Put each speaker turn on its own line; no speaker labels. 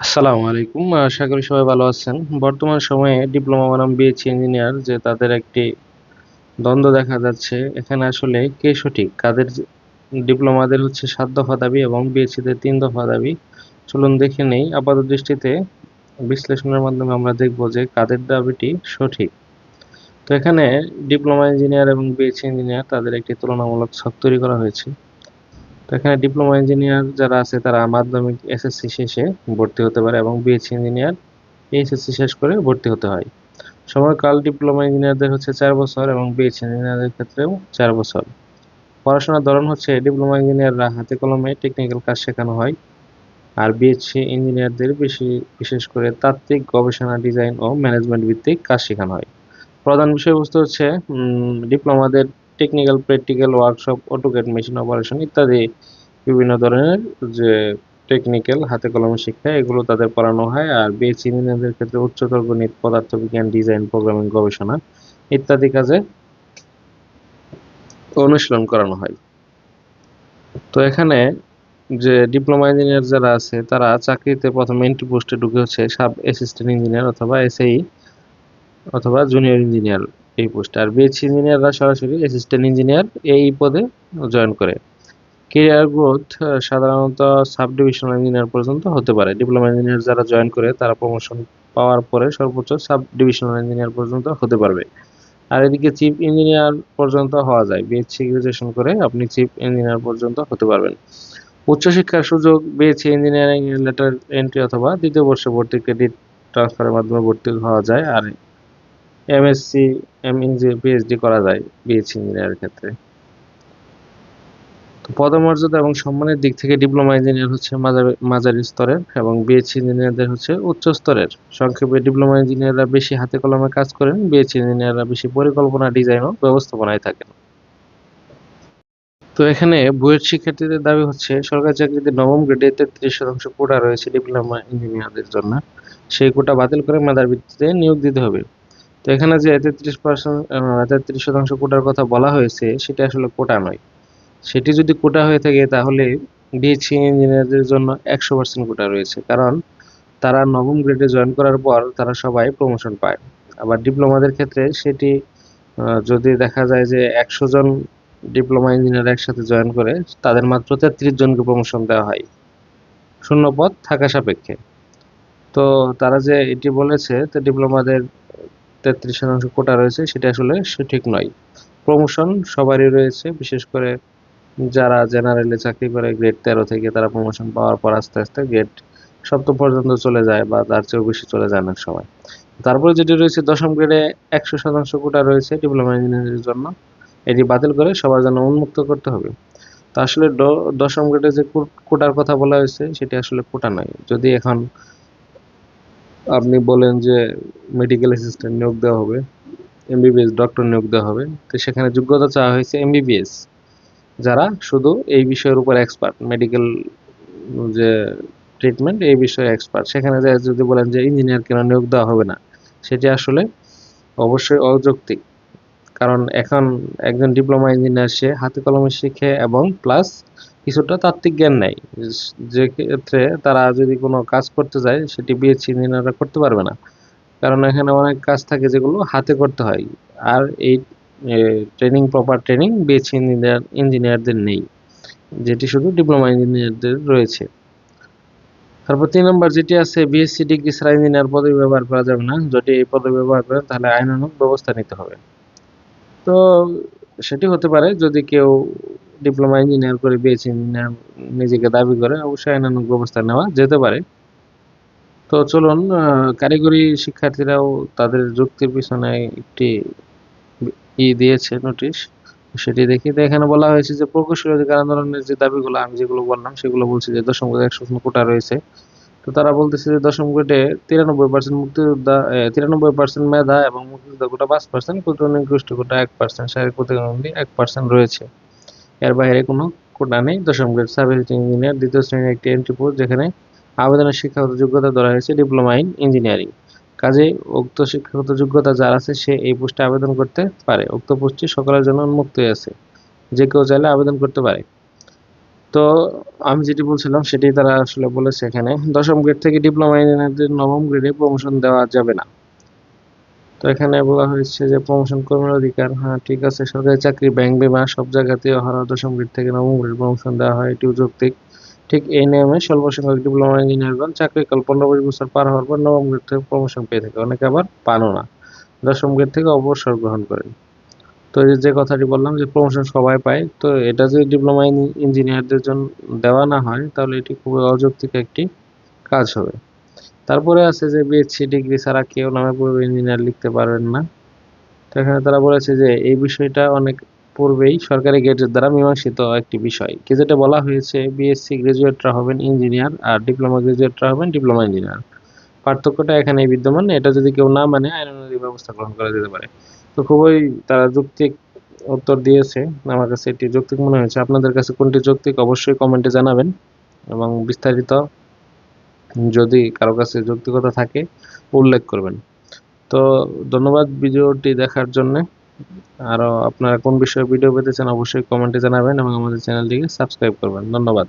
আসসালামু আলাইকুম। আশা করি সবাই ভালো আছেন। বর্তমান সময়ে ডিপ্লোমা বনাম বিএসসি ইঞ্জিনিয়ার যে তাদের একটি দ্বন্দ্ব দেখা যাচ্ছে। এখানে আসলে কে সঠিক? কাদের ডিপ্লোমাদের হচ্ছে সাত দফা দাবি এবং বিএসসিদের তিন দফা দাবি। চলুন দেখে নেই। আপাত দৃষ্টিতে বিশ্লেষণের মাধ্যমে আমরা দেখব যে কাদের দাবিটি সঠিক। তো এখানে ডিপ্লোমা ইঞ্জিনিয়ার এবং বিএসসি ইঞ্জিনিয়ার তাদের একটি তুলনামূলক ছক তৈরি করা হয়েছে। এখানে ডিপ্লোমা ইঞ্জিনিয়ার যারা আছে, তারা মাধ্যমিক এসএসসি শেষে ভর্তি হতে পারে এবং বিএসসি ইঞ্জিনিয়ার এইচএসসি শেষ করে ভর্তি হতে হয়। সময়কাল ডিপ্লোমা ইঞ্জিনিয়ারদের হচ্ছে চার বছর এবং বিএসসি ইঞ্জিনিয়ারদের ক্ষেত্রেও চার বছর। পড়াশোনার ধরন হচ্ছে ডিপ্লোমা ইঞ্জিনিয়াররা হাতে কলমে টেকনিক্যাল কাজ শেখানো হয় আর বিএসসি ইঞ্জিনিয়ারদের বেশি, বিশেষ করে তাত্ত্বিক, গবেষণা ডিজাইন ও ম্যানেজমেন্ট ভিত্তিক কাজ শেখানো হয়। প্রধান বিষয়বস্তু হচ্ছে ডিপ্লোমাদের technical practical workshop AutoCAD machine operation ইত্যাদি বিভিন্ন ধরনের যে টেকনিক্যাল হাতে কলমে শিক্ষা, এগুলো তাদের পড়ানো হয়। আর বিএসসি ইঞ্জিনিয়ারদের ক্ষেত্রে উচ্চতর গণিত, পদার্থবিজ্ঞান ডিজাইন প্রোগ্রামিং গবেষণা ইত্যাদি কাজে অনুশীলন করানো হয়। তো এখানে যে ডিপ্লোমা ইঞ্জিনিয়ার যারা আছে, তারা চাকরিতে প্রথমে এন্ট্রি পোস্টে ঢুকে হচ্ছে সাব অ্যাসিস্ট্যান্ট ইঞ্জিনিয়ার অথবা এসএই অথবা জুনিয়র ইঞ্জিনিয়ার এই পোস্টে আর বিএসসি ইঞ্জিনিয়াররা সরাসরি অ্যাসিস্ট্যান্ট ইঞ্জিনিয়ার এই পদে জয়েন করে। কেরিয়ার গ্রোথ সাধারণত সাব ডিভিশনাল ইঞ্জিনিয়ার পর্যন্ত হতে পারে। ডিপ্লোমা ইঞ্জিনিয়ার যারা জয়েন করে, তারা প্রমোশন পাওয়ার পরে সর্বোচ্চ সাব ডিভিশনাল ইঞ্জিনিয়ার পর্যন্ত হতে পারবে। আর এদিকে চিফ ইঞ্জিনিয়ার পর্যন্ত হওয়া যায়। বিএসসি গ্রাজুয়েশন করে আপনি চিফ ইঞ্জিনিয়ার পর্যন্ত হতে পারবেন। উচ্চশিক্ষার সুযোগ বিএসসি ইঞ্জিনিয়ারিং লেটার এন্ট্রি অথবা দ্বিতীয় বর্ষে ভর্তি ক্রেডিট ট্রান্সফারের মাধ্যমে ভর্তি হওয়া যায়। আর এমএসসি এমইনজি পিএইচডি করা যায় বিএসসি ইঞ্জিনিয়ারের ক্ষেত্রে। পদমর্যাদা এবং সম্মানের দিক থেকে ডিপ্লোমা ইঞ্জিনিয়ার হচ্ছে মাঝারি স্তরের এবং বিএসসি ইঞ্জিনিয়ারদের হচ্ছে উচ্চ স্তরের। সংক্ষেপে ডিপ্লোমা ইঞ্জিনিয়াররা বেশি হাতে কলমে কাজ করেন বিএসসি ইঞ্জিনিয়াররা বেশি পরিকল্পনা ডিজাইন ও ব্যবস্থাপনায় থাকেন। তো এখানে বুয়েট শিক্ষার্থীদের দাবি হচ্ছে, সরকারি চাকরিতে নবম গ্রেডে তেত্রিশ শতাংশ কোটা রয়েছে ডিপ্লোমা ইঞ্জিনিয়ারদের জন্য। সেই কোটা বাতিল করে মেধার ভিত্তিতে নিয়োগ দিতে হবে। তো এখানে যে তেত্রিশ পার্সেন্ট তেত্রিশ শতাংশ কোটার কথা বলা হয়েছে, সেটা আসলে কোটা নয়। সেটি যদি কোটা হয়ে থাকে, তাহলে বিএসসি ইঞ্জিনিয়ারদের জন্য একশো পার্সেন্ট কোটা রয়েছে। কারণ তারা নবম গ্রেডে জয়েন করার পর তারা সবাই প্রমোশন পায়। আবার ডিপ্লোমাদের ক্ষেত্রে সেটি যদি দেখা যায় যে একশো জন ডিপ্লোমা ইঞ্জিনিয়ার একসাথে জয়েন করে, তাদের মাত্র তেত্রিশ জনকে প্রমোশন দেওয়া হয়। শূন্য পদ থাকা সাপেক্ষে। তো তারা যে এটি বলেছে, তো ডিপ্লোমাদের তেত্রিশ শতাংশ কোটা রয়েছে, সেটা আসলে সঠিক নয়। প্রমোশন সবারই রয়েছে, বিশেষ করে যারা জেনারেলে চাকরি করে গ্রেড তেরো থেকে তারা প্রমোশন পাওয়ার পর আস্তে আস্তে গ্রেড সপ্তম পর্যন্ত চলে যায় বা তার চেয়েও বেশি চলে যায় অনেক সময়। তারপরে যেটি রয়েছে, দশম গ্রেডে একশো শতাংশ কোটা রয়েছে ডিপ্লোমা ইঞ্জিনিয়ারিংয়ের জন্য। এটি বাতিল করে সবার জন্য উন্মুক্ত করতে হবে। তো আসলে দশম গ্রেডে যে কোটার কথা বলা হয়েছে, সেটি আসলে কোটা নয়। যদি এখন আপনি বলেন যে মেডিকেল অ্যাসিস্ট্যান্ট নিয়োগ দেওয়া হবে এমবিবিএস ডক্টর নিয়োগ দেওয়া হবে, তো সেখানে যোগ্যতা চাওয়া হয়েছে এমবিবিএস যারা শুধু এই বিষয়ের উপর এক্সপার্ট মেডিকেল যে ট্রিটমেন্ট এই বিষয়ে এক্সপার্ট সেখানে যদি বলেন যে ইঞ্জিনিয়ার কেন নিয়োগ দেওয়া হবে না, সেটি আসলে অবশ্যই অযৌক্তিক। কারণ এখন একজন ডিপ্লোমা ইঞ্জিনিয়ার সে হাতে কলমে শিখে এবং প্লাস কিছুটা তাত্ত্বিক জ্ঞান নেয় যে ক্ষেত্রে তারা যদি কোনো কাজ করতে যায়, সেটি বিএসসি ইঞ্জিনিয়াররা করতে পারবে না। কারণ এখানে অনেক কাজ থাকে যেগুলো হাতে করতে হয়। আর এই training proper training BSc engineer ইঞ্জিনিয়ারদের নেই, যেটি শুধু ডিপ্লোমা ইঞ্জিনিয়ারদের রয়েছে। তারপর তিন নম্বর যেটি আছে বিএসসি ডিগ্রি ছাড়া ইঞ্জিনিয়ার পদবি ব্যবহার করা যাবে না। যদি এই পদবি ব্যবহার করেন, তাহলে আইনানুগ ব্যবস্থা নিতে হবে। তো সেটি হতে পারে যদি কেউ ডিপ্লোমা ইঞ্জিনিয়ার করে বিএসসি ইঞ্জিনিয়ার নিজেকে দাবি করে, অবশ্যই আইনানুগ ব্যবস্থা নেওয়া যেতে পারে। তো চলুন কারিগরি শিক্ষার্থীরাও তাদের যুক্তির পিছনে একটি ই দিয়েছে নোটিশ, সেটি দেখি। তো এখানে বলা হয়েছে যে প্রকৌশলী অধিকার আন্দোলনের যে দাবিগুলো, আমি যেগুলো বললাম, সেগুলো বলছি যে দশম একশো কোটা রয়েছে। তো তারা বলতেছে যে দশম গ্রেডে তিরানব্বই পার্সেন্ট মুক্তিযোদ্ধা তিরানব্বই পার্সেন্ট মেধা এবং মুক্তিযোদ্ধা কোটা পাঁচ পার্সেন্ট ক্ষুদ্র নিকৃষ্ট কোটা এক পার্সেন্ট শারীরিক প্রতিবন্ধী এক পার্সেন্ট রয়েছে। এর বাইরে কোনো কোটা নেই। দশম গ্রেড সার্ভিস ইঞ্জিনিয়ার, দ্বিতীয় শ্রেণির একটি এন্ট্রি পোস্ট যেখানে আবেদনের শিক্ষাগত যোগ্যতা ধরা হয়েছে ডিপ্লোমা ইন ইঞ্জিনিয়ারিং কাজে উক্ত শিক্ষাগত যোগ্যতা যার আছে, সে এই পোস্টে আবেদন করতে পারে। উক্ত পোস্টটি সকলের জন্য উন্মুক্ত আছে। যে কেউ চাইলে আবেদন করতে পারে। তো আমি যেটি বলছিলাম সেটি তারা আসলে বলেছে এখানে, দশম গ্রেড থেকে ডিপ্লোমা ইঞ্জিনিয়ারদের নবম গ্রেডে প্রমোশন দেওয়া যাবে না। তো এখানে বলা হয়েছে যে প্রমোশন কর্মীর অধিকার হ্যাঁ ঠিক আছে, সরকারি চাকরি ব্যাংক বিমা সব জায়গাতে হর দশম গ্রেড থেকে নবম গ্রেড প্রমোশন দেওয়া হয়, এটিও যৌক্তিক। ঠিক এই নিয়মে স্বল্প সংখ্যক ডিপ্লোমা ইঞ্জিনিয়ারগণ চাকরিকাল পনেরো বছর পার হওয়ার পর নবম গ্রেড থেকে প্রমোশন পেয়ে থাকে, অনেকে আবার পানও না। দশম গ্রেড থেকে অবসর গ্রহণ করেন। তো যে কথাটি বললাম যে প্রমোশন সবাই পায়, তো এটা যদি ডিপ্লোমা ইঞ্জিনিয়ারদের জন্য দেওয়া না হয়, তাহলে এটি খুবই অযৌক্তিক একটি কাজ হবে। তারপরে আছে যে বিএসসি ডিগ্রি ছাড়া কেউ নামে পূর্বে ইঞ্জিনিয়ার লিখতে পারবেন না। তো এখানে তারা বলেছে যে এই বিষয়টা অনেক পূর্বেই সরকারি গেটের দ্বারা মীমাংসিত একটি বিষয়। কি যেটা বলা হয়েছে বিএসসি গ্রাজুয়েটরা হবেন ইঞ্জিনিয়ার আর ডিপ্লোমা গ্রাজুয়েটরা হবেন ডিপ্লোমা ইঞ্জিনিয়ার পার্থক্যটা এখানেই বিদ্যমান, এটা যদি কেউ না মানে আইনানুগ ব্যবস্থা গ্রহণ করা যেতে পারে। তো খুবই তারা যৌক্তিক উত্তর দিয়েছে। আমার কাছে এটি যৌক্তিক মনে হয়েছে। আপনাদের কাছে কোনটি যৌক্তিক অবশ্যই কমেন্টে জানাবেন এবং বিস্তারিত যদি কারও কাছে যৌক্তিকতা থাকে উল্লেখ করবেন। তো ধন্যবাদ ভিডিওটি দেখার জন্য। আরও আপনারা কোন বিষয়ে ভিডিও পেতে চান অবশ্যই কমেন্টে জানাবেন এবং আমাদের চ্যানেলটিকে সাবস্ক্রাইব করবেন। ধন্যবাদ।